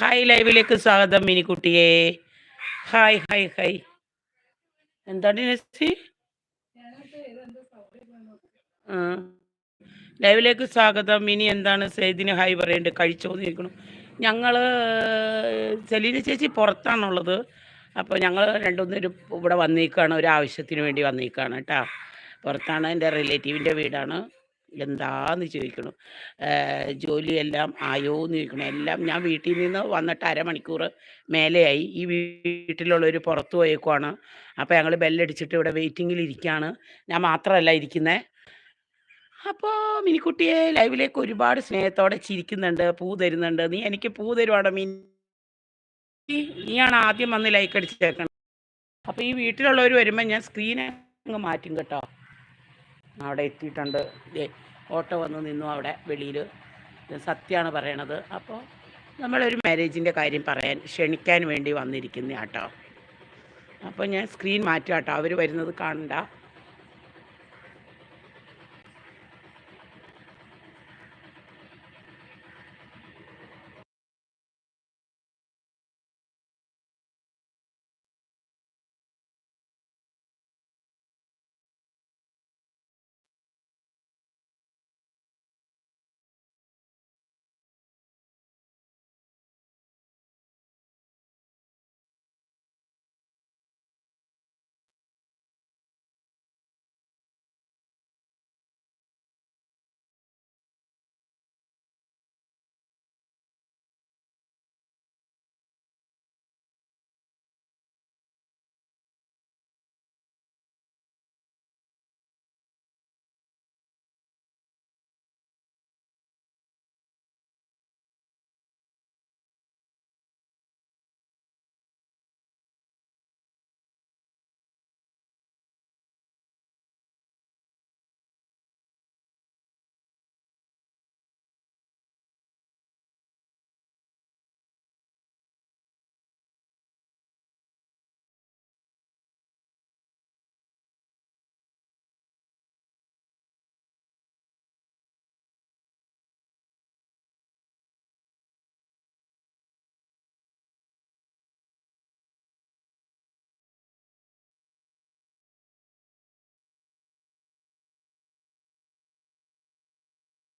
Hi ലൈവിലേക്ക് സ്വാഗതം മിനിക്കുട്ടിയെ. Hi hi hi എന്താണ് നെസ്സി. ലൈവിലേക്ക് സ്വാഗതം. മിനി എന്താണ് സെയ്ദിന് ഹായ് പറയേണ്ടത്? കഴിച്ചോന്നിരിക്കണം ഞങ്ങൾ സെലീന ചേച്ചി പുറത്താണുള്ളത്. അപ്പോൾ ഞങ്ങൾ രണ്ടുമൂന്നൊരു ഇവിടെ വന്നേക്കാണ്. ഒരു ആവശ്യത്തിന് വേണ്ടി വന്നേക്കാണ് കേട്ടോ. പുറത്താണ് എന്റെ റിലേറ്റീവിന്റെ വീടാണ്. എന്താന്ന് ചോദിക്കണം. ജോലിയെല്ലാം ആയോ എന്ന് ചോദിക്കണം. എല്ലാം ഞാൻ വീട്ടിൽ നിന്ന് വന്നിട്ട് അരമണിക്കൂർ മേലെയായി. ഈ വീട്ടിലുള്ളവർ പുറത്തു പോയേക്കുവാണ്. അപ്പോൾ ഞങ്ങൾ ബെല്ലടിച്ചിട്ട് ഇവിടെ വെയിറ്റിങ്ങിൽ ഇരിക്കുകയാണ് ഞാൻ മാത്രമല്ല ഇരിക്കുന്നത് അപ്പോൾ മിനിക്കുട്ടിയെ ലൈവിലേക്ക് ഒരുപാട് സ്നേഹത്തോടെ ചിരിക്കുന്നുണ്ട് പൂ തരുന്നുണ്ട്. നീ എനിക്ക് പൂ തരുവാണ് മിനി നീയാണ് ആദ്യം വന്ന് ലൈക്ക് അടിച്ചേക്കണം. അപ്പോൾ ഈ വീട്ടിലുള്ളവർ വരുമ്പോൾ ഞാൻ സ്ക്രീൻ അങ്ങ് മാറ്റും കേട്ടോ. അവിടെ എത്തിയിട്ടുണ്ട്. ഓട്ടോ വന്ന് നിന്നു അവിടെ വെളിയിൽ. സത്യമാണ് പറയണത്. അപ്പോൾ നമ്മളൊരു മാരേജിന്റെ കാര്യം പറയാൻ ക്ഷണിക്കാൻ വേണ്ടി വന്നിരിക്കുന്ന ആട്ടോ. അപ്പോൾ ഞാൻ സ്ക്രീൻ മാറ്റാം കേട്ടോ അവർ വരുന്നത് കാണണ്ട.